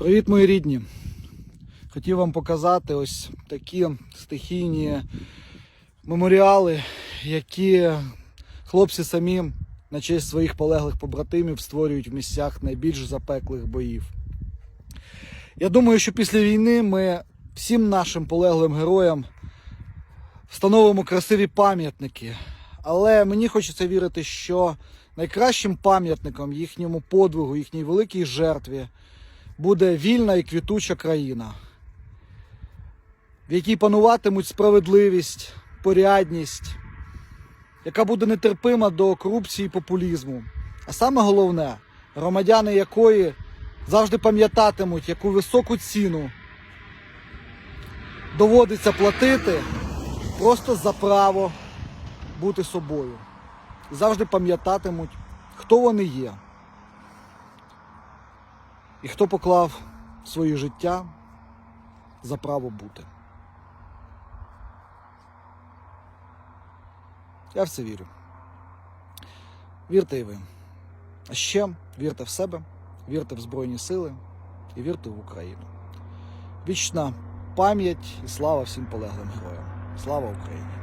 Привіт, мої рідні! Хотів вам показати ось такі стихійні меморіали, які хлопці самі на честь своїх полеглих побратимів створюють в місцях найбільш запеклих боїв. Я думаю, що після війни ми всім нашим полеглим героям встановимо красиві пам'ятники. Але мені хочеться вірити, що найкращим пам'ятником їхньому подвигу, їхній великій жертві буде вільна і квітуча країна, в якій пануватимуть справедливість, порядність, яка буде нетерпима до корупції і популізму. А саме головне, громадяни якої завжди пам'ятатимуть, яку високу ціну доводиться платити просто за право бути собою. Завжди пам'ятатимуть, хто вони є і хто поклав своє життя за право бути. Я в це вірю. Вірте і ви. А ще вірте в себе, вірте в Збройні Сили і вірте в Україну. Вічна пам'ять і слава всім полеглим героям. Слава Україні!